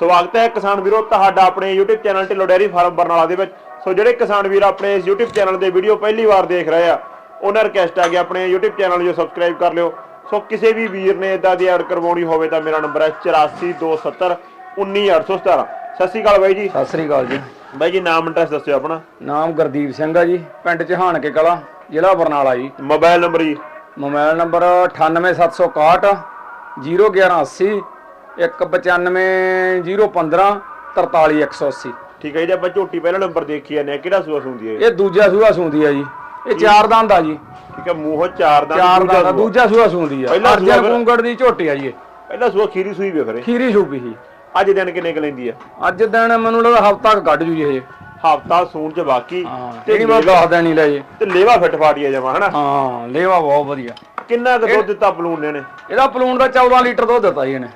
ਸਵਾਗਤ ਹੈ ਕਿਸਾਨ ਵੀਰੋ ਤੁਹਾਡਾ ਆਪਣੇ YouTube channel Dhillon dairy farm Barnala ਦੇ ਵਿੱਚ। ਸੋ ਜਿਹੜੇ ਕਿਸਾਨ ਵੀਰ ਆਪਣੇ ਇਸ YouTube ਚੈਨਲ ਦੇ ਵੀਡੀਓ ਪਹਿਲੀ ਵਾਰ ਦੇਖ ਰਹੇ ਆ ਉਹਨਾਂ ਰਿਕਵੈਸਟ ਆ ਕਿ ਆਪਣੇ YouTube ਚੈਨਲ ਨੂੰ ਸਬਸਕ੍ਰਾਈਬ ਕਰ ਲਿਓ। ਸੋ ਕਿਸੇ ਵੀ ਵੀਰ ਨੇ ਇਦਾਂ ਦੀ ਐਡ ਕਰਵਾਉਣੀ ਹੋਵੇ ਤਾਂ ਮੇਰਾ ਨੰਬਰ ਹੈ 8427 19817 ਸਤਿ ਸ਼੍ਰੀ ਅਕਾਲ ਬਾਈ ਜੀ। ਸਤਿ ਸ੍ਰੀ ਅਕਾਲ ਜੀ। ਬਾਈ ਜੀ ਨਾਮ ਐਡਰੈਸ ਦੱਸਿਓ ਆਪਣਾ। ਨਾਮ ਗੁਰਦੀਪ ਸਿੰਘ ਆ ਜੀ ਪਿੰਡ ਚਹਾਨ ਕੇ ਕਲਾ ਜ਼ਿਲ੍ਹਾ ਬਰਨਾਲਾ ਜੀ। ਮੋਬਾਈਲ ਨੰਬਰ ਜੀ। ਮੋਬਾਈਲ ਨੰਬਰ 98761 01180 195015 43180 ਠੀਕ ਹੈ ਜੀ ਆਪਾਂ ਝੋਟੀ ਪਹਿਲਾ ਨੰਬਰ ਦੇਖੀ ਜਾਂਦੇ ਆ ਕਿਹੜਾ ਸੂਆ ਸੁੰਦੀ ਹੈ ਇਹ ਦੂਜਾ ਸੂਆ ਸੂੰਦੀ ਆ ਜੀ। ਇਹ ਚਾਰ ਦੰਦ ਆ ਜੀ। ਠੀਕ ਹੈ ਮੂੰਹੋਂ ਚਾਰ ਦਾ ਚਾਰ ਦੰਦ ਆ ਦੂਜਾ ਸੂਆ ਸੂੰਦੀ ਆ। ਪਹਿਲਾ ਸੂਆ ਅਰਜਨ ਫਿਰ- ਕੁੰਗੜ ਦੀ ਝੋਟੀ ਆ ਜੀ ਇਹ। ਪਹਿਲਾ ਸੂਆ ਖੀਰੀ ਸੂਈ ਵੇ ਖਰੇ ਖੀਰੀ ਸੂਪੀ ਸੀ। ਅੱਜ ਦਿਨ ਕਿੰਨੇ ਕੁ ਲੈਂਦੀ ਆ? ਅੱਜ ਦਿਨ ਮੈਨੂੰ ਲੱਗਦਾ ਹਫਤਾ ਕੱਢ ਜੂ ਜੀ ਇਹ। ਹਫਤਾ ਸੂਣ ਚ ਬਾਕੀ। ਹਾਂ ਤੇ ਮੈਂ ਦੱਸ ਦੇਣੀ ਲੈ ਜੀ। ਤੇ ਲੇਵਾ ਫਿੱਟ ਫਾਟੀਆ ਜਮਾ ਹਨਾ? ਹਾਂ ਲੇਵਾ ਬਹੁਤ ਵਧੀਆ। ਕਿੰਨਾ ਕੁ ਦੁੱਧ ਦਿੱਤਾ ਪਲੂਨ ਨੇ ਇਹਦਾ ਪਲੂਣ ਦਾ 14 ਲੀਟਰ ਦੁੱਧ ਦਿੱਤਾ ਜੀ ਇਹਨੇ।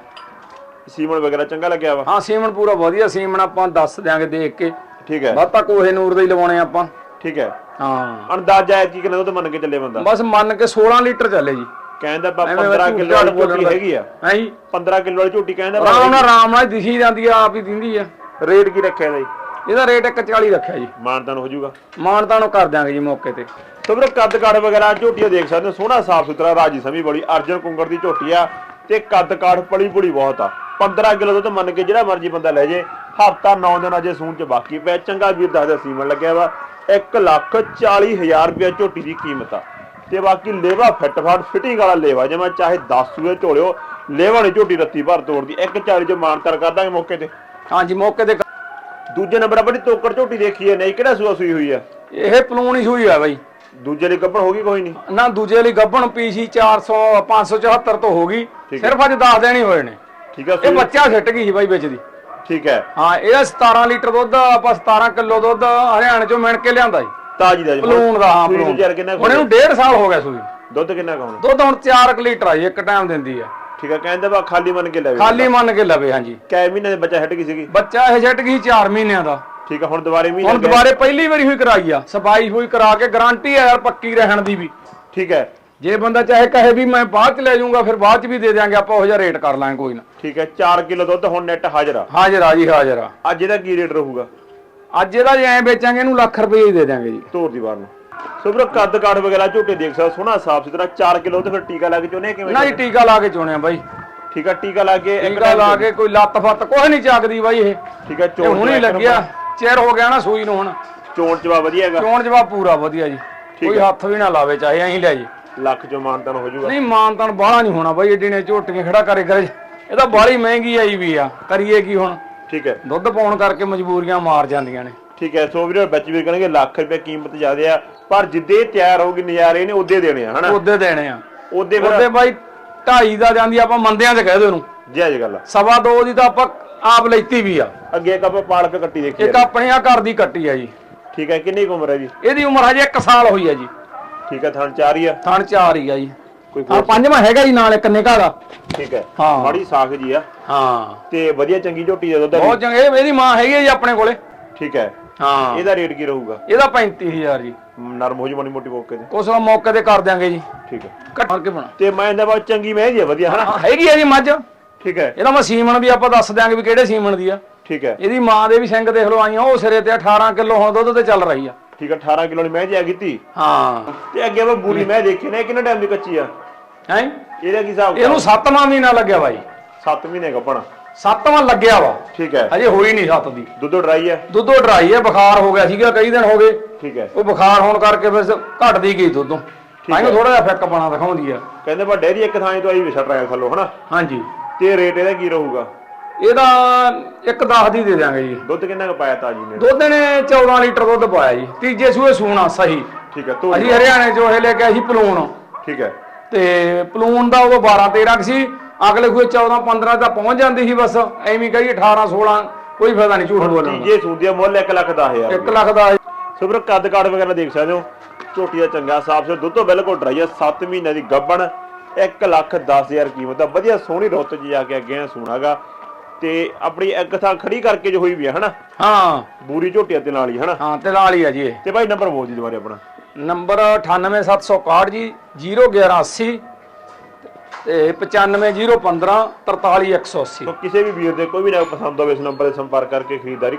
ਸੀਮਨ ਵਗੈਰਾ ਚੰਗਾ ਲੱਗਿਆ ਵਾ? ਹਾਂ ਸੀਮਨ ਪੂਰਾ ਵਧੀਆ ਸੀਮਨ ਆਪਾਂ ਦੱਸ ਦਿਆਂਗੇ ਦੇਖ ਕੇ। ਠੀਕ ਹੈ। ਵੱਧ ਤੱਕ ਕੋਹੇ ਨੂਰ ਦੇ ਹੀ ਲਵਾਉਣੇ ਆਪਾਂ। ਠੀਕ ਹੈ। ਹਾਂ। ਅੰਦਾਜ਼ਾ ਹੈ ਕੀ ਕਿੰਨਾ ਦੁੱਧ ਮੰਨ ਕੇ ਚੱਲੇ ਬੰਦਾ? ਬਸ ਮੰਨ ਕੇ 16 ਲੀਟਰ ਚੱਲੇ ਜੀ। ਕਹਿੰਦਾ ਬਾ ਐਵੇਂ 15 ਝੂਠ ਕਿਲੋ ਵਾਲੀ ਝੋਟੀ। ਹੈਗੀ ਆ। ਹੈ ਜੀ? 15 ਕਿਲੋ ਵਾਲੀ ਝੋਟੀ ਕਹਿੰਦਾ ਆਰਾਮ ਨਾਲ ਆਰਾਮ ਨਾਲ ਦਿਖੀ ਜਾਂਦੀ ਆ ਆਪ ਹੀ ਦਿੰਦੀ ਆ। ਰੇਟ ਕੀ ਰੱਖਿਆ ਇਹਦਾ ਜੀ? ਇਹਦਾ ਰੇਟ 140 ਰੱਖਿਆ ਜੀ। ਮਾਨਤਾਨ ਹੋ ਜਾਊਗਾ। ਮਾਨਤਾ ਨੂੰ ਕਰ ਦਿਆਂਗੇ ਜੀ ਮੌਕੇ ਤੇ। ਸੋ ਵੀਰੋ ਕੱਦ ਕਾਠ ਵਗੈਰਾ ਝੋਟੀਆਂ ਦੇਖ ਸਕਦੇ ਹੋ ਸੋਹਣਾ ਸਾਫ਼ ਸੁਥਰਾ ਰਾਜੀ ਸਮੀ ਬੜੀ ਅਰਜਨ ਕੁੰਗੜ ਦੀ ਝੋਟੀ ਆ ਤੇ ਕੱਦ ਕਾਠ ਪਲੀ ਪੁਲੀ ਬਹੁਤ ਆ। 15 ਕਿਲੋ ਦੁੱਧ ਮੰਨ ਕੇ ਜਿਹੜਾ ਮਰਜ਼ੀ ਬੰਦਾ ਲੈ ਜੇ ਹਫਤਾ 9 ਦਿਨ ਅਜੇ ਸੂਣ ਚ ਬਾਕੀ ਪਿਆ ਚੰਗਾ ਵੀਰ ਦੱਸਦਾ ਸੀਮਨ ਲੱਗਿਆ ਵਾ। 1 ਲੱਖ 40 ਹਜ਼ਾਰ ਰੁਪਏ ਝੋਟੀ ਦੀ ਕੀਮਤ ਆ। ਤੇ ਬਾਕੀ ਲੇਵਾ ਫਿੱਟ ਫਾਟ ਫਿਟਿੰਗ ਵਾਲਾ ਲੇਵਾ ਜੇ ਮੈਂ ਚਾਹੇ 10 ਸੂਏ ਝੋਲਿਓ ਲੇਵਾ ਨੇ ਝੋਟੀ ਰੱਤੀ ਭਰ ਤੋੜਦੀ। 140 ਚ ਮਾਨਤਰ ਕਰ ਦਾਂਗੇ ਮੌਕੇ ਤੇ। ਹਾਂਜੀ ਮੌਕੇ ਤੇ ਦੂਜੇ ਨੰਬਰ ਆਪਣੀ ਤੋਕੜ ਝੋਟੀ ਦੇਖੀ ਹੈ ਨਹੀਂ ਕਿਹੜਾ ਸੂਆ ਸੂਈ ਹੋਈ ਆ? ਇਹ ਪਲੂਣ ਹੀ ਸੂਈ ਆ ਬਾਈ। ਦੂਜੇ ਲਈ ਕੱਪੜ ਹੋ ਗਈ ਕੋਈ ਨਹੀਂ? ਨਾ ਦੂਜੇ ਲਈ ਗੱਭਣ ਪੀਸੀ 400 574 ਤੋਂ ਹੋ ਗਈ। ਸਿਰਫ ਅੱਜ 10 ਦੇਣ ਹੀ ਹੋਏ ਨੇ। ਠੀਕ ਆ ਇਹ ਬੱਚਾ ਛੱਟ ਗਈ ਸੀ ਬਾਈ ਵਿੱਚ ਦੀ। ਠੀਕ ਹੈ। ਹਾਂ ਇਹਦਾ 17 ਲੀਟਰ ਦੁੱਧ ਆਪਾਂ 17 ਕਿਲੋ ਦੁੱਧ ਹਰਿਆਣੇ ਚੋਂ ਮਿਣ ਕੇ ਲਿਆਂਦਾ ਜੀ ਤਾਜੀ ਦਾ ਜੀ ਪਲੂਣ ਦਾ ਹਾਂ ਪਲੂਣ ਹੁਣ ਇਹਨੂੰ 1.5 ਸਾਲ ਹੋ ਗਿਆ ਸੂਈ। ਦੁੱਧ ਕਿੰਨਾ ਕਾਉਣਾ ਦੁੱਧ ਹੁਣ 4 ਲੀਟਰ ਆ ਜੀ ਇੱਕ ਟਾਈਮ ਦਿੰਦੀ ਆ। ਠੀਕ ਆ ਕਹਿੰਦੇ ਬਾ ਖਾਲੀ ਮੰਨ ਕੇ ਲੈ ਖਾਲੀ ਮੰਨ ਕੇ ਲਵੇ ਹਾਂਜੀ। ਕੈ ਮਹੀਨੇ ਦੇ ਬੱਚਾ ਹਟ ਗਈ ਸੀਗੀ? ਬੱਚਾ ਇਹ ਛੱਟ ਗਈ 4 ਮਹੀਨਿਆਂ ਦਾ। ਠੀਕ ਆ ਹੁਣ ਦੁਬਾਰੇ ਮਹੀਨੇ ਹੁਣ ਦੁਬਾਰੇ ਪਹਿਲੀ ਵਾਰੀ ਹੋਈ ਕਰਾਈ ਆ। ਸਫ਼ਾਈ ਹੋਈ ਕਰਾ ਕੇ ਗਾਰੰਟੀ ਆ ਯਾਰ ਪੱਕੀ ਰਹਿਣ ਦੀ ਵੀ। ਠੀਕ ਹੈ। ਜੇ ਬੰਦਾ ਚਾਹੇ ਕਹੇ ਵੀ ਮੈਂ ਬਾਅਦ ਚ ਲੈ ਜਾਊਂਗਾ ਫਿਰ ਬਾਅਦ ਚ ਵੀ ਦੇ ਦਿਆਂਗੇ ਆਪਾਂ ਉਹ ਜਿਹਾ ਰੇਟ ਕਰ ਲਾਂਗੇ ਕੋਈ ਨਾ। ਠੀਕ ਹੈ 4 ਕਿਲੋ ਦੁੱਧ ਹੁਣ ਨੈਟ ਹਾਜ਼ਰ। ਆ ਹਾਜ਼ਰ ਆ ਜੀ ਹਾਜ਼ਰ ਆ। ਅੱਜ ਇਹਦਾ ਕੀ ਰੇਟ ਰਹੂਗਾ? ਅੱਜ ਇਹਦਾ ਜੇ ਐ ਵੇਚਾਂਗੇ ਇਹਨੂੰ ਲੱਖ ਰੁਪਏ ਹੀ ਦੇ ਦਿਆਂਗੇ ਜੀ। ਤੋਰ ਦੀ ਵਾਰ ਨੂੰ। ਸੋ ਵੀਰੋ ਕੱਦ ਕਾਠ ਵਗੈਰਾ ਝੋਟੇ ਦੇਖ ਸਕਦੇ ਸੋਹਣਾ ਸਾਫ਼ ਸੁਥਰਾ 4 ਕਿਲੋ ਤੇ ਫਿਰ ਟੀਕਾ ਲਾ ਕੇ ਚੋਨੇ ਕਿਵੇਂ ਨਾ ਜੀ ਟੀਕਾ ਲਾ ਕੇ ਚੋਣਿਆ ਬਾਈ। ਠੀਕ ਆ ਟੀਕਾ ਲਾ ਕੇ ਇੱਕ ਟੀਕਾ ਲਾ ਕੇ ਕੋਈ ਲੱਤ ਫੱਤ ਕੁਛ ਨਹੀਂ ਚੱਕਦੀ ਬਾਈ ਇਹ। ਠੀਕ ਆ ਚੋਣ ਹੁਣ ਹੀ ਲੱਗਿਆ ਚਿਰ ਹੋ ਗਿਆ ਨਾ ਸੂਈ ਨੂੰ ਹੁਣ। ਚੋਣ ਚਵਾ ਵਧੀਆ ਹੈਗਾ। ਚੋਣ ਜਵਾਬ ਪੂਰਾ ਵਧੀਆ ਜੀ। ਕੋਈ ਹੱਥ ਵੀ ਨਾ ਲਾਵੇ ਚਾਹੇ ਐਂ ਲੈ ਜੀ। ਲੱਖ ਚੋਂ ਮਾਨਤਨ ਹੋ ਜਾਊਗਾ। ਨਹੀਂ ਮਾਨਤਨ ਬਾਹਲਾ ਨਹੀਂ ਹੋਣਾ ਬਾਈ ਏਡੀ ਨੇ ਝੋਟੀਆਂ ਖੜਾ ਕਰੇ ਕਰੇ ਇਹ ਤਾਂ ਬਾਹਲੀ ਮਹਿੰਗੀ ਆਈ ਵੀ ਆ ਕਰੀਏ ਕੀ ਹੁਣ? ਠੀਕ ਹੈ। ਦੁੱਧ ਪਾਉਣ ਕਰਕੇ ਮਜਬੂਰੀਆਂ ਮਾਰ ਜਾਂਦੀਆਂ ਨੇ। ਠੀਕ ਹੈ ਸੋ ਵੀਰੋ ਬੱਚ ਵੀ ਕਰਨਗੇ ਲੱਖ ਰੁਪਏ ਕੀਮਤ ਜ਼ਿਆਦੇ ਆ ਪਰ ਜਿੱਦੇ ਤਿਆਰ ਹੋਊਗੀ ਨਜ਼ਾਰੇ ਨੇ ਉਹਦੇ ਦੇਣੇ ਆ ਹਨਾ? ਉਹਦੇ ਦੇਣੇ ਆ। ਉਹਦੇ ਉਹਦੇ ਬਾਈ ਢਾਈ ਦਾ ਜਾਂਦੀ ਆਪਾਂ ਮੰਦਿਆਂ 'ਚ ਕਹਿ ਦੋ ਇਹਨੂੰ। ਜਾਇਜ਼ ਗੱਲ ਆ। ਸਵਾ ਦੋ ਦੀ ਤਾਂ ਆਪਾਂ ਆਪ ਲੈਤੀ ਵੀ ਆ। ਅੱਗੇ ਇੱਕ ਆਪਾਂ ਪਾਲਕ ਕੱਟੀ ਦੇਖੀ ਇੱਕ ਆਪਣੇ ਆ ਘਰ ਦੀ ਕੱਟੀ ਆ ਜੀ। ਠੀਕ ਹੈ ਕਿੰਨੀ ਕੁ ਉਮਰ ਹੈ ਜੀ? ਇਹਦੀ ਉਮਰ ਹਜੇ 1 ਸਾਲ ਹੋਈ ਆ ਜੀ। ਠੀਕ ਹੈ ਥਣ ਚਾਰ ਹੀ ਆ? ਥਣ ਚਾਰ ਹੀ ਆ ਜੀ। ਕੋਈ ਆ ਪੰਜਵਾਂ ਹੈਗਾ ਜੀ ਨਾਲ ਇੱਕ ਨਿਕਾ ਦਾ। ਠੀਕ ਹੈ। ਹਾਂ। ਮਾੜੀ ਸਾਖ ਜੀ ਆ। ਹਾਂ। ਤੇ ਵਧੀਆ ਚੰਗੀ ਝੋਟੀ ਦਾ ਦੁੱਧ ਆ ਬਹੁਤ ਚੰਗੇ ਇਹਦੀ ਮਾਂ ਹੈਗੀ ਆ ਜੀ ਆਪਣੇ ਕੋਲੇ। ਠੀਕ ਹੈ। ਹਾਂ। ਇਹਦਾ ਰੇਟ ਕੀ ਰਹੂਗਾ? ਇਹਦਾ 35000 ਜੀ। ਨਰਮ ਹੋ ਜੀ ਮਾੜੀ ਮੋਟੀ ਮੌਕੇ ਤੇ। ਉਸ ਵਾਰ ਮੌਕੇ ਤੇ ਕਰ ਦਿਆਂਗੇ ਜੀ। ਠੀਕ ਹੈ। ਘੱਟ ਕੇ ਬਣਾ। ਤੇ ਮੈਂ ਇਹਦਾ ਬਾਅਦ ਚੰਗੀ ਮਹਿੰਗੀ ਆ ਵਧੀਆ ਹਨਾ? ਹਾਂ, ਹੈਗੀ ਆ ਜੀ ਮੱਝ। ਠੀਕ ਹੈ। ਇਹਦਾ ਮੈਂ ਸੀਮਨ ਵੀ ਆਪਾਂ ਦੱਸ ਦਿਆਂਗੇ ਵੀ ਕਿਹੜੇ ਸੀਮਨ ਦੀ ਆ। ਠੀਕ ਹੈ। ਇਹਦੀ ਮਾਂ ਦੇ ਵੀ ਸਿੰਘ ਦੇਖ ਲਓ ਆਈਆਂ ਉਹ ਸਿਰੇ ਤੇ 18 ਕਿਲੋ ਹੁਣ ਦੁੱਧ ਤੇ ਚੱਲ ਰਹੀ ਆ। ਠੀਕ ਹੈ 18 ਕਿਲੋ ਦੀ ਮਹਿੰਗੀ ਆ ਕੀਤੀ ਹਾਂ। ਤੇ ਅੱਗੇ ਆਪਾਂ ਬੂਰੀ ਮੈਂ ਦੇਖੀ ਨੇ ਕਿੰਨਾ ਟਾਈਮ ਦੀ ਕੱਚੀ ਆ? ਹੈ? ਇਹਦਾ ਕੀ ਹਿਸਾਬ ਇਹਨੂੰ ਸੱਤਵਾਂ ਮਹੀਨਾ ਲੱਗਿਆ ਬਾਈ। 7 ਮਹੀਨੇ ਕੱਪਣਾ ਸੱਤਵਾਂ ਲੱਗਿਆ ਵਾ। ਠੀਕ ਹੈ। ਹਜੇ ਹੋਈ ਨਹੀਂ ਸੱਤ ਦੀ। ਦੁੱਧ ਡਰਾਈ ਹੈ ਦੁੱਧੋ ਡਰਾਈ ਹੈ ਬੁਖਾਰ ਹੋ ਗਿਆ ਸੀਗਾ ਕਈ ਦਿਨ ਹੋ ਗਏ। ਠੀਕ ਹੈ। ਉਹ ਬੁਖਾਰ ਹੋਣ ਕਰਕੇ ਫਿਰ ਘਟਦੀ ਗਈ ਦੁੱਧੋਂ। ਤਾਂ ਥੋੜਾ ਜਿਹਾ ਫਿੱਕ ਪਾਣਾ ਦਿਖਾਉਂਦੀ ਆ। ਕਹਿੰਦੇ ਬਾ ਡੈਰੀ ਇੱਕ ਥਾਂ ਤੋਂ ਆਈ ਵਿਛੜ ਰਿਹਾ ਥੱਲੋਂ ਹਨਾ? ਹਾਂਜੀ। ਤੇ ਰੇਟ ਇਹਦਾ ਕੀ ਰਹੂਗਾ? ਇਹਦਾ ਇੱਕ 10 ਦੀ ਦੇ ਦਿਆਂਗੇ ਜੀ। ਦੁੱਧ ਕਿੰਨਾ ਕੁ ਪਾਇਆ ਤਾਜੀ ਨੇ? ਦੁੱਧ ਨੇ 14 ਲੀਟਰ ਦੁੱਧ ਪਾਇਆ ਜੀ। ਤੀਜੇ ਸੂਏ ਸੂਣਾ ਸਹੀ। ਠੀਕ ਹੈ ਤੋਰੀ ਅਸੀਂ ਹਰਿਆਣੇ ਚੋਂ ਇਹ ਲੈ ਕੇ ਆਏ ਸੀ ਪਲੂਣ। ਠੀਕ ਹੈ। ਤੇ ਪਲੂਣ ਦਾ ਉਦੋਂ 12 13 ਕੁ ਸੀ। ਅਗਲੇ ਸੂਏ 14 15 ਤਾਂ ਪਹੁੰਚ ਜਾਂਦੀ ਸੀ ਬਸ। ਐਵੇਂ ਕਹੀ 18 16 ਕੋਈ ਫਾਇਦਾ ਨਹੀਂ ਝੂਠ ਬੋਲਣ ਦਾ। ਤੀਜੇ ਸੂਦੀ ਦਾ ਮੁੱਲ 1 ਲੱਖ 10000 1 ਲੱਖ ਦਾ ਸੋ ਵੀਰੋ ਕੱਦ ਕਾਠ ਵਗੈਰਾ ਦੇਖ ਸਕਦੇ ਹੋ। ਝੋਟੀ ਦਾ ਚੰਗਾ ਸਾਫ਼ ਸੁਥਰਾ। ਦੁੱਧ ਤੋਂ ਬਿਲਕੁਲ ਡਰਾਈ ਆ 7 ਮਹੀਨੇ ਦੀ ਗੱਬਣ। 1 ਲੱਖ 10000 ਕੀਮਤ ਆ। ਵਧੀਆ ਸੋਹਣੀ ਰੁੱਤ ਜਾ ਕੇ ਅੱਗੇ ਆ ਸੁਣਾਗਾ ਤੇ ਆਪਣੀ ਇੱਕ ਥਾਂ ਖੜੀ ਕਰਕੇ ਜੋ ਹੋਈ ਵੀ ਆ ਹਨਾ? ਹਾਂ। ਬੂਰੀ ਝੋਟੀਆਂ ਦੇ ਨਾਲ ਹੀ ਹਨਾ? ਹਾਂ ਤੇ ਨਾਲ ਹੀ ਆ ਜੀ ਇਹ। ਤੇ ਭਾਈ ਨੰਬਰ ਬੋਲ ਦੀ ਦੁਬਾਰੇ ਆਪਣਾ। ਨੰਬਰ 98761 ਜੀ 01180 ਤੇ 95015 43180 ਸੋ ਕਿਸੇ ਵੀ ਵੀਰ ਦੇ ਕੋਈ ਵੀ ਨਾ ਪਸੰਦ ਹੋਵੇ ਇਸ ਨੰਬਰ ਤੇ ਸੰਪਰਕ ਕਰਕੇ ਖਰੀਦਦਾਰੀ